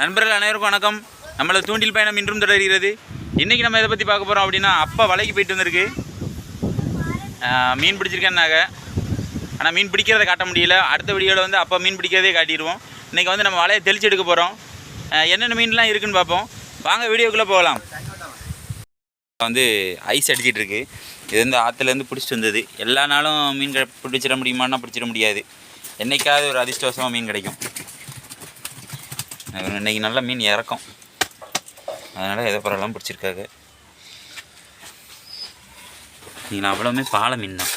நண்பர்கள் அனைவருக்கும் வணக்கம். நம்மளை தூண்டில் பயணம் இன்றும் தொடர்கிறது. இன்றைக்கி நம்ம எதை பற்றி பார்க்க போகிறோம் அப்படின்னா அப்பா வலைக்கு போயிட்டு வந்திருக்கு. மீன் பிடிச்சிருக்கேன்னாங்க ஆனால் மீன் பிடிக்கிறத காட்ட முடியல. அடுத்த வீடியோவில் வந்து அப்பா மீன் பிடிக்கிறதே காட்டிடுவோம். இன்றைக்கி வந்து நம்ம வலையை தெளிச்சு எடுக்க போகிறோம் என்னென்ன மீன்லாம் இருக்குன்னு பார்ப்போம். வாங்க வீடியோக்குள்ளே போகலாம். வந்து ஐஸ் அடிச்சிட்டு இருக்கு. இது வந்து ஆற்றுலேருந்து பிடிச்சிட்டு வந்தது. எல்லா நாளும் மீன் பிடிச்சிட முடியுமான்னா பிடிச்சிட முடியாது. என்றைக்காவது ஒரு அதிர்ஷ்டவசமாக மீன் கிடைக்கும். இன்றைக்கி இன்னைக்கு நல்ல மீன் இறக்கும். அதனால் எதை பரவாயில்லாமல் பிடிச்சிருக்காங்க நீங்கள் அவ்வளோமே பாலை மீன் தான்.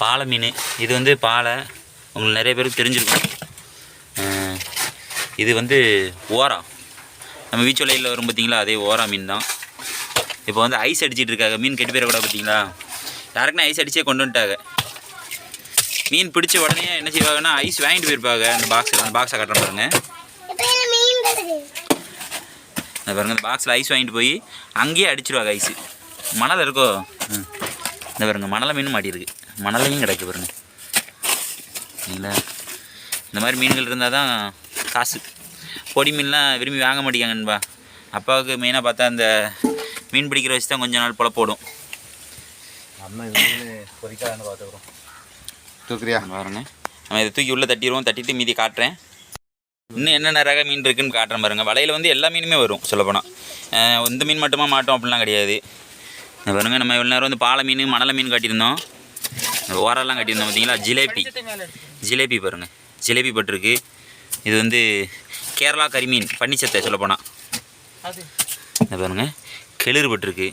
பாலை மீன். இது வந்து பாலை உங்களுக்கு நிறைய பேருக்கு தெரிஞ்சிருக்கும். இது வந்து ஓரா. நம்ம வீச்சொலையில் வரும் பார்த்தீங்களா அதே ஓரா மீன் தான். இப்போ வந்து ஐஸ் அடிச்சிட்டு இருக்காங்க மீன் கெட்டு கூட பார்த்தீங்களா யாருக்குன்னா ஐஸ் அடிச்சே கொண்டு வந்துட்டாங்க மீன் பிடிச்ச உடனே என்ன செய்வாங்கன்னா ஐஸ் வாங்கிட்டு போயிருப்பாங்க அந்த பாக்ஸ் அந்த பாக்ஸை கட்டுற பாருங்கள் இந்த பாருங்க இந்த பாக்ஸில் ஐஸ் வாங்கிட்டு போய் அங்கேயே அடிச்சிருவாங்க ஐஸு மணல் இருக்கோ? ம். இந்த பாருங்க மணலை மீன் மாட்டியிருக்கு. மணலையும் கிடக்கு பாருங்க. சரிங்களா இந்த மாதிரி மீன்கள் இருந்தால் தான் காசு. பொடி மீன்லாம் விரும்பி வாங்க மாட்டேங்காங்கன்பா அப்பாவுக்கு மெயினாக பார்த்தா இந்த மீன் பிடிக்கிற வச்சு தான் கொஞ்ச நாள் பொழப்பு போடும் இது பொறிக்கான்னு பார்த்துக்குறோம் தூக்குறியா? பாருங்க. நம்ம இதை தூக்கி உள்ளே தட்டிடுவோம். தட்டிட்டு மீதி காட்டுறேன். இன்னும் என்னென்ன ரக மீன் இருக்குன்னு காட்டுறேன் பாருங்க. வலையில் வந்து எல்லா மீனுமே வரும் சொல்லப்போனால் இந்த மீன் மட்டுமா மாட்டோம் அப்படிலாம் கிடையாது. இந்த பாருங்க நம்ம இவ்வளோ நேரம் வந்து பாலை மீன் மணலை மீன் காட்டியிருந்தோம். ஓரெல்லாம் காட்டியிருந்தோம் பார்த்தீங்களா? ஜிலேபி. ஜிலேபி பாருங்க. ஜிலேபி பட்டிருக்கு. இது வந்து கேரளா கரிமீன் பன்னிச்சத்தை சொல்லப்போனால் இந்த பாருங்க கெளிறு பட்டிருக்கு.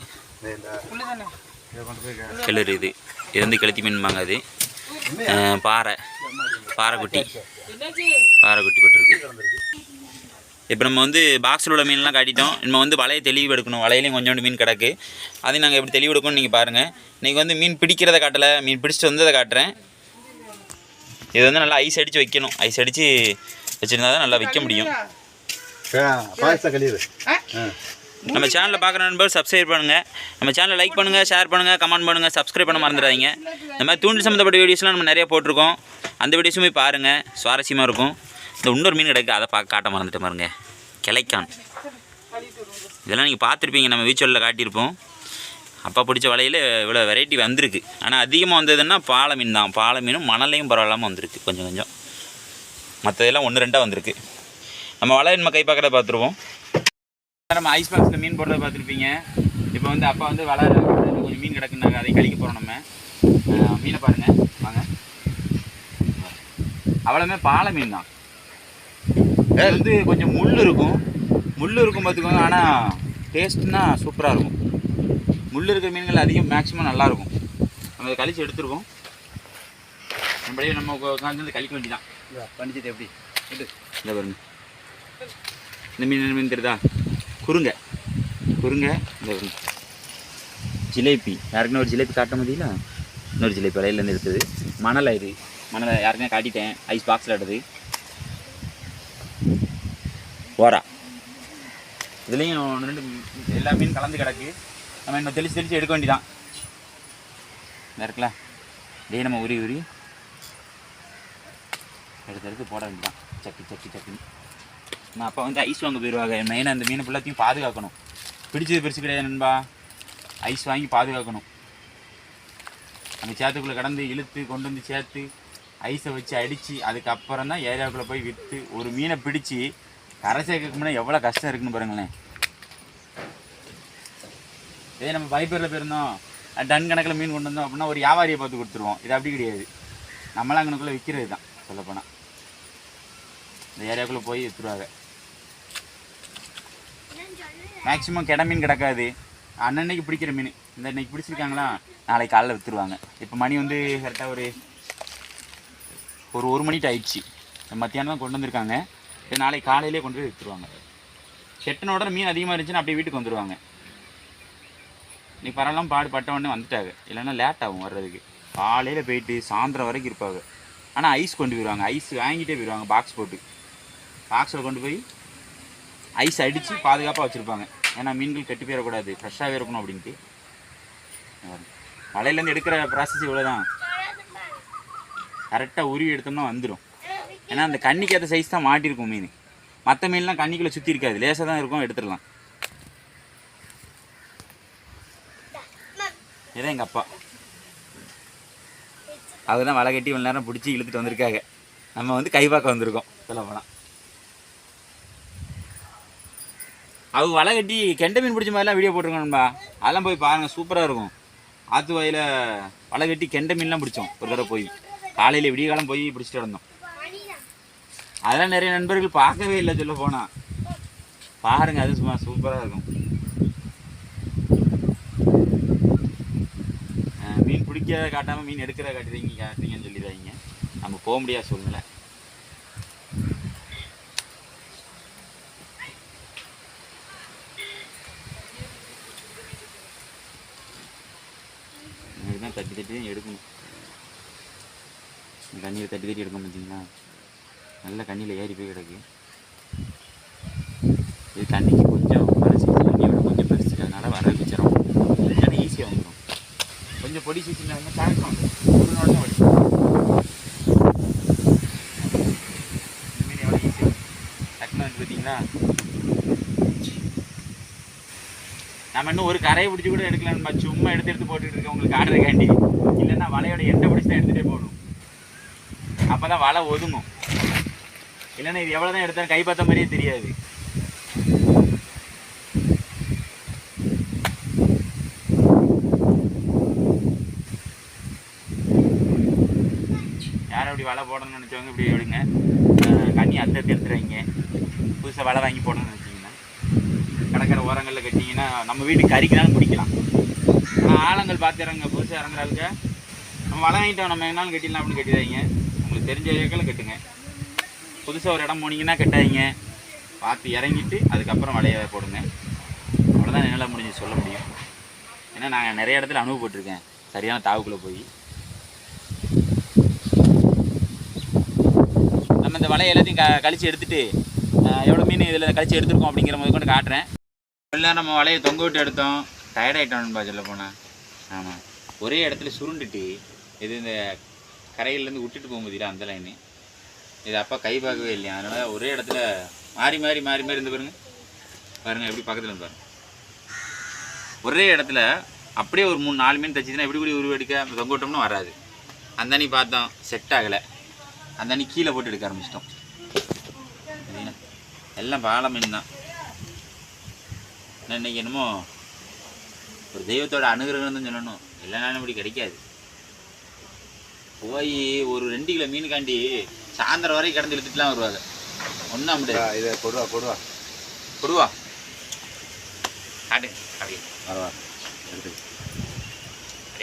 கிளறு இது. இது வந்து கெளுத்தி மீன்பாங்க அது. பாறை. பாறைக்குட்டி. பாறைக்குட்டி பட்டிருக்கு. இப்போ நம்ம வந்து பாக்ஸில் உள்ள மீன்லாம் காட்டிட்டோம். நம்ம வந்து வலையை தெளிவு எடுக்கணும். வலையிலையும் கொஞ்சோண்டு மீன் கிடக்கு. அதையும் நாங்கள் எப்படி தெளிவு எடுக்கணும்னு நீங்கள் பாருங்கள் இன்றைக்கி வந்து மீன் பிடிக்கிறத காட்டலை. மீன் பிடிச்சிட்டு வந்ததை காட்டுறேன். இது வந்து நல்லா ஐஸ் அடித்து வைக்கணும். ஐஸ் அடித்து வச்சுருந்தா தான் நல்லா விற்க முடியும். நம்ம சேனலில் பார்க்குற நண்பர் சப்ஸ்கிரைப் பண்ணுங்கள் நம்ம சேனலை லைக் பண்ணுங்கள் ஷேர் பண்ணுங்கள் கமெண்ட் பண்ணுங்கள் சப்ஸ்கிரைப் பண்ண மறந்துடாதீங்க. இந்த மாதிரி தூண்டில் சம்மந்தப்பட்ட வீடியோஸ்லாம் நம்ம நிறைய போட்டிருக்கோம். அந்த வீடியோஸும் போய் பாருங்கள் சுவாரஸ்யமாக இருக்கும். இந்த இன்னொரு மீன் கிடைக்கு அதை பார்க்க காட்ட மறந்துட்டு பாருங்க. கிளைக்கான். இதெல்லாம் நீங்கள் பார்த்துருப்பீங்க நம்ம வீச்சொல்லில் காட்டியிருப்போம். அப்பா பிடிச்ச வலையில் இவ்வளோ வெரைட்டி வந்திருக்கு. ஆனால் அதிகமாக வந்ததுன்னா பாலை மீன் தான். பாலை மீனும் மணலையும் பரவாயில்லாமல் வந்திருக்கு. கொஞ்சம் கொஞ்சம். மற்றதெல்லாம் ஒன்று ரெண்டாக வந்திருக்கு. நம்ம வலை நம்ம கை பார்க்குறத பார்த்துருவோம். நம்ம ஐஸ் பாக்ஸில் மீன் போடுறத பார்த்துருப்பீங்க. இப்போ வந்து அப்பா வந்து வலை கொஞ்சம் மீன் கிடக்குனாங்க அதை கழிக்க போகிறோம் நம்ம. மீனை பாருங்கள் வாங்க. அவ்வளோமே பாலை மீன் தான் இது வந்து கொஞ்சம் முள் இருக்கும். முள் இருக்கும் பார்த்துக்கோங்க ஆனால் டேஸ்ட்னா சூப்பராக இருக்கும். முள் இருக்கிற மீன்கள் அதிகம் மேக்ஸிமம் நல்லாயிருக்கும் நம்ம அதை கழிச்சு எடுத்துருவோம். நம்மளே நம்ம உட்காந்து கழிக்க வேண்டியதான் பண்ணிச்சது எப்படி? இந்த பாருங்க. இந்த மீன் என்ன மீன் தெரியுதா? குறுங்க குறுங்க இந்த பாருங்க. ஜிலேபி. யாருக்குன்னா ஒரு ஜிலேபி காட்ட முடியல இன்னொரு ஜிலேபி வலையிலேருந்து எடுத்தது. மணலை இது மணலை யாருக்குமே காட்டிட்டேன். ஐஸ் பாக்ஸில் எடுத்து ஓரா இதுலேயும் ஒன்று ரெண்டு எல்லா மீன் கலந்து கிடக்கு. நம்ம இன்னும் தெளிச்சு தெளிச்சு எடுக்க வேண்டிதான் இருக்குல்ல. இதே நம்ம உரி உரி எடுத்து எடுத்து போட வேண்டியதான் சக்கி சக்கி சக்கின்னு நான் அப்போ வந்து ஐஸ் வாங்க போயிடுவாங்க மெயினாக அந்த மீன் ஃபுல்லாத்தையும் பாதுகாக்கணும். பிடிச்சது பெருசு கிடையாது நண்பா. ஐஸ் வாங்கி பாதுகாக்கணும். அந்த சேத்துக்குள்ளே கடந்து இழுத்து கொண்டு வந்து சேர்த்து ஐஸை வச்சு அடித்து அதுக்கப்புறம் தான் ஏரியாவுக்குள்ளே போய் விற்று ஒரு மீனை பிடிச்சி கரை சேர்க்கறக்கு முன்னாடி எவ்வளோ கஷ்டம் இருக்குன்னு பாருங்களேன். இதே நம்ம பைப்பரில் போயிருந்தோம். டன் கணக்கில் மீன் கொண்டு வந்தோம் அப்படின்னா ஒரு வியாபாரியை பார்த்து கொடுத்துருவோம். இது அப்படி கிடையாது. நம்மளாம் அங்கனுக்குள்ளே விற்கிறது தான் சொல்லப்போனால் இந்த ஏரியாவுக்குள்ளே போய் விற்றுருவாங்க மேக்ஸிமம் கிட மீன் கிடக்காது. அன்னன்னைக்கு பிடிக்கிற மீன். இந்த இன்னைக்கு பிடிச்சிருக்காங்களா? நாளைக்கு காலைல விற்றுருவாங்க இப்போ மணி வந்து கரெக்டாக ஒரு ஒரு ஒரு மணிட்டு ஆயிடுச்சு. மத்தியானம் தான் கொண்டு வந்திருக்காங்க. இது நாளைக்கு காலையிலே கொண்டு போய் விற்றுருவாங்க செட்டனோட மீன் அதிகமாக இருந்துச்சுன்னா அப்படியே வீட்டுக்கு வந்துடுவாங்க இன்னைக்கு பரவாயில்ல பாடுபட்ட உடனே வந்துட்டாங்க. இல்லைன்னா லேட் ஆகும் வர்றதுக்கு. காலையில் போயிட்டு சாயந்தரம் வரைக்கும் இருப்பாங்க. ஆனால் ஐஸ் கொண்டு போயிடுவாங்க ஐஸ் வாங்கிட்டே போயிடுவாங்க பாக்ஸ் போட்டு. பாக்ஸில் கொண்டு போய் ஐஸ் அடித்து பாதுகாப்பாக வச்சுருப்பாங்க. ஏன்னா மீன்கள் கெட்டு போயிடக்கூடாது. ஃப்ரெஷ்ஷாகவே இருக்கணும் அப்படின்ட்டு. வலையிலேருந்து எடுக்கிற ப்ராசஸ் இவ்வளோ தான் கரெக்டாக உருவி எடுத்தோம்னா வந்துடும் ஏன்னா அந்த கண்ணிக்கு ஏற்ற சைஸ் தான் மாட்டிருக்கும் மீன். மற்ற மீன்லாம் கண்ணிக்குள்ளே சுற்றி இருக்காது. லேசாக தான் இருக்கும் எடுத்துடலாம். இதான் எங்கள் அப்பா. அவர் தான் வலை கட்டி இவ்வளோ நேரம் பிடிச்சி இழுத்துட்டு வந்திருக்காங்க. நம்ம வந்து கை பார்க்க வந்திருக்கோம். சொல்ல போனால் அவங்க வலை கட்டி கெண்டை மீன் பிடிச்ச மாதிரிலாம் வீடியோ போட்டிருக்கோம்பா அதெல்லாம் போய் பாருங்கள் சூப்பராக இருக்கும். ஆற்று வாயில் வலை கட்டி கெண்டை மீன்லாம் பிடிச்சோம். ஒரு தடவை போய். காலையில் விடிய காலம் போய் பிடிச்சிட்டு வந்தோம். அதெல்லாம் நிறைய நண்பர்கள் பார்க்கவே இல்லை சொல்ல போனால் பாருங்க அது சும்மா சூப்பராக இருக்கும். மீன் பிடிக்கிறத காட்டாமல் மீன் எடுக்கிறத காட்டுறீங்க காட்டுறீங்கன்னு சொல்லிடுறாங்க நம்ம போக முடியாத சூழ்நிலை. தான் தட்டி தட்டி தான் எடுக்கணும். இந்த தட்டி தட்டி எடுக்க பார்த்தீங்கன்னா நல்ல கண்ணியில் ஏறி போய் கிடக்கு. இது தண்ணிக்கு கொஞ்சம் மனசு தண்ணியோட கொஞ்சம் பெருசு அதனால் வர வச்சிடும் இல்லைன்னா ஈஸியாக வந்துடும் கொஞ்சம் பொடி சீசனில் வந்து ஒரு நாள் தான் வடிக்கும் எவ்வளோ ஈஸியாக டக்குனு வந்து பார்த்தீங்களா? நம்ம இன்னும் ஒரு கரையை பிடிச்சி கூட எடுக்கலாம் சும்மா எடுத்து எடுத்து போட்டுட்டு இருக்கேன். உங்களுக்கு ஆடுறதுக்காண்டி. இல்லைன்னா வலையோட எண்ணெய் பிடிச்சி தான் எடுத்துகிட்டே போகணும். அப்போ தான் வலை ஒதுங்கும். இல்லைன்னா இது எவ்வளோ தான் எடுத்தாலும் கைப்பற்ற மாதிரியே தெரியாது. யாரும் இப்படி வலை போடணும்னு நினச்சவங்க இப்படி எடுங்க கண்ணி அத்தை எடுத்துருவீங்க புதுசாக வலை வாங்கி போடணும்னு நினச்சிங்கன்னா கடற்கரை ஓரங்களில் கட்டிங்கன்னா நம்ம வீட்டுக்கு கறிக்கினாலும் பிடிக்கலாம் ஆனால் ஆழங்கள் பார்த்து இறங்க புதுசாக இறங்குறாளுக்கு நம்ம வலை வாங்கிட்டோம் நம்ம எங்கனாலும் கட்டிடலாம் அப்படின்னு கட்டிடுவீங்க உங்களுக்கு தெரிஞ்ச ஏரியாக்களை கட்டுங்க. புதுசாக ஒரு இடம் போனீங்கன்னா கட்டாதீங்க. பார்த்து இறங்கிட்டு அதுக்கப்புறம் வலையை போடுங்க. அவ்வளோதான் என்னால் முடிஞ்சு சொல்ல முடியும். ஏன்னா நான் நிறைய இடத்துல அனுபவப்பட்டிருக்கேன். சரியான தாவுக்குள்ளே போய். நம்ம இந்த வலையை எல்லாத்தையும் க கழித்து எடுத்துட்டு எவ்வளோ மீன் இதில் கழிச்சு எடுத்துருக்கோம் அப்படிங்கிற போது கொண்டு காட்டுறேன். எல்லாம் நம்ம வலையை தொங்க விட்டு எடுத்தோம். டயர்டாயிட்டோம்னு சொல்ல போனேன் ஆமாம் ஒரே இடத்துல சுருண்டுட்டு இது இந்த கரையிலேருந்து விட்டுட்டு போக முடியல அந்த லைனு இது அப்பா கை பார்க்கவே இல்லையா? அதனால் ஒரே இடத்துல மாறி மாறி மாறி மாறி இருந்து பாருங்கள் பாருங்கள் எப்படி பக்கத்தில் இருந்து பாருங்கள் ஒரே இடத்துல அப்படியே ஒரு மூணு நாலு மீன் தச்சுதுன்னா எப்படி இப்படி உருவெடுக்க தொங்க வராது. அந்த அண்ணி பார்த்தோம் செட் ஆகலை. அந்த அண்ணி கீழே போட்டு எடுக்க ஆரம்பிச்சிட்டோம். எல்லாம் பாலை மீன் தான். இன்னைக்கு என்னமோ ஒரு தெய்வத்தோட அனுகிரகம் தான் சொல்லணும். இல்லைனாலும் இப்படி கிடைக்காது. போய் ஒரு ரெண்டு கிலோ மீனுக்காண்டி சாயந்தரம் வரைக்கும் கிடந்து இழுத்துட்டுலாம் வருவாங்க. ஒன்றும் முடியாது இதை கொடுவா கொடுவா கொடுவா காட்டு அப்படி பரவாயில்ல எடுத்து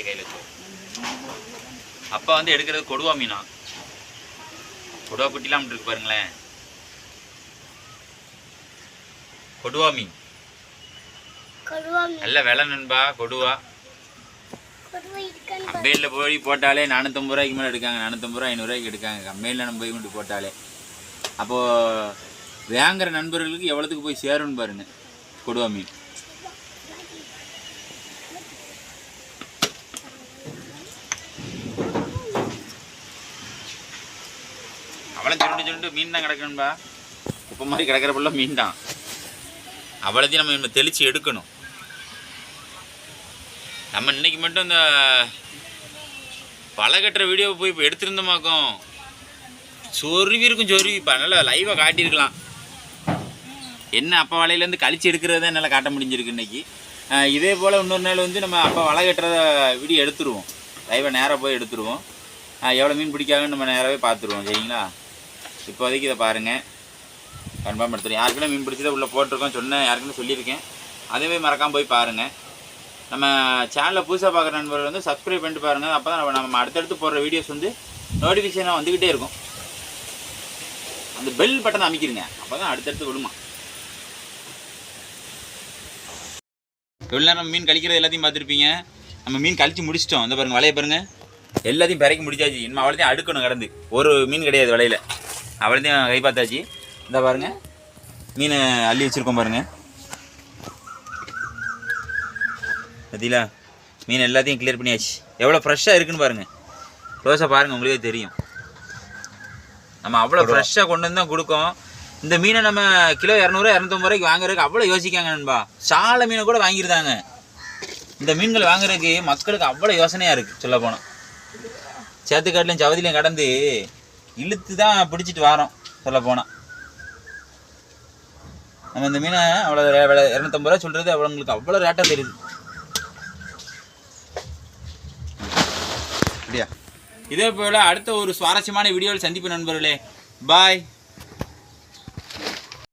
கையில் வச்சு அப்பா வந்து எடுக்கிறது கொடுவா மீனா. கொடுவா குட்டிலாம் இருக்கு பாருங்களேன். கொடுவா மீன். கொடுவா மீன். நல்ல விலை நண்பா கொடுவா. கொடுவா கம்பெனியில் போய் போட்டாலே நானூற்றம்பது ரூபாய்க்கு மேலே எடுக்காங்க. நானூற்றம்பது ரூபா ஐநூறுரூவாய்க்கு எடுக்காங்க. கம்பெனியில் நம்ம போய் கொண்டு போட்டாலே. அப்போது வாங்குற நண்பர்களுக்கு எவ்வளோத்துக்கு போய் சேரும்னு பாருங்க கொடுவா மீன். அவ்வளோ சுருண்டு சுருண்டு மீன் தான் கிடக்கணும்பா. இப்போ மாதிரி கிடக்கிற மீன் தான். அவ்வளோத்தையும் நம்ம நம்ம தெளித்து எடுக்கணும். நம்ம இன்றைக்கி மட்டும் இந்த பழ கட்டுற வீடியோ போய் இப்போ எடுத்திருந்தோமாக்கும். சொருவி இருக்கும் சொருவி. இப்போ நல்லா லைவாக காட்டியிருக்கலாம். என்ன அப்பா வலையிலேருந்து கழிச்சு எடுக்கிறத என்னால் காட்ட முடிஞ்சிருக்கு இன்னைக்கு. இதே போல் இன்னொரு நாள் வந்து நம்ம அப்பா வலை கட்டுறத வீடியோ எடுத்துருவோம் லைவாக நேராக போய் எடுத்துருவோம். எவ்வளோ மீன் பிடிக்காங்கன்னு நம்ம நேராகவே பார்த்துருவோம் சரிங்களா? இப்போதைக்கு இதை பாருங்கள் கன்ஃபார்ம் எடுத்துருவோம். யாருக்குன்னா மீன் பிடிச்சதை உள்ளே போட்டிருக்கோம் சொன்னேன் யாருக்குன்னு சொல்லியிருக்கேன். அதேமாதிரி மறக்காமல் போய் பாருங்கள் நம்ம சேனலை புதுசாக பார்க்குற நண்பர்கள் வந்து சப்ஸ்கிரைப் பண்ணிட்டு பாருங்கள் அப்போ தான் நம்ம அடுத்தடுத்து போடுற வீடியோஸ் வந்து நோட்டிஃபிகேஷனாக வந்துக்கிட்டே இருக்கும். அந்த பெல் பட்டனை அமைக்கிருங்க. அப்போ தான் அடுத்தடுத்து விடுமா. இவ்வளோ நேரம் மீன் கழிக்கிறது எல்லாத்தையும் பார்த்துருப்பீங்க. நம்ம மீன் கழிச்சு முடிச்சிட்டோம். இந்த பாருங்க வலையை பாருங்கள் எல்லாத்தையும் பிறக்கி முடிச்சாச்சு. இன்னும் அவ்வளோத்தையும் அடுக்கணும் கடந்து. ஒரு மீன் கிடையாது வலையில். அவ்வளோத்தையும் கை பார்த்தாச்சு இந்த பாருங்க மீன் அள்ளி வச்சுருக்கோம் பாருங்கள் பார்த்தீங்களா மீன் எல்லாத்தையும் கிளியர் பண்ணியாச்சு. எவ்வளோ ஃப்ரெஷ்ஷாக இருக்குன்னு பாருங்கள் க்ளோஸாக பாருங்கள் உங்களுக்கே தெரியும். நம்ம அவ்வளோ ஃப்ரெஷ்ஷாக கொண்டு வந்து தான் கொடுக்கோம். இந்த மீனை நம்ம கிலோ இரநூறு இரநூத்தம்பது ரூபாய்க்கு வாங்குறதுக்கு அவ்வளோ யோசிக்காங்க நண்பா. சால மீனை கூட வாங்கியிருந்தாங்க இந்த மீன்கள் வாங்குறதுக்கு மக்களுக்கு அவ்வளோ யோசனையாக இருக்குது சொல்ல போனால் சேத்துக்காட்டிலையும் சவதிலையும் கடந்து இழுத்து தான் பிடிச்சிட்டு வரோம் சொல்ல போனால் நம்ம இந்த மீனை அவ்வளோ இரநூத்தம்பது ரூபா சொல்கிறது அவங்களுக்கு அவ்வளோ ரேட்டாக தெரியுது. இதே போல் அடுத்த ஒரு சுவாரஸ்யமான வீடியோவில் சந்திப்பு நண்பர்களே. பாய்.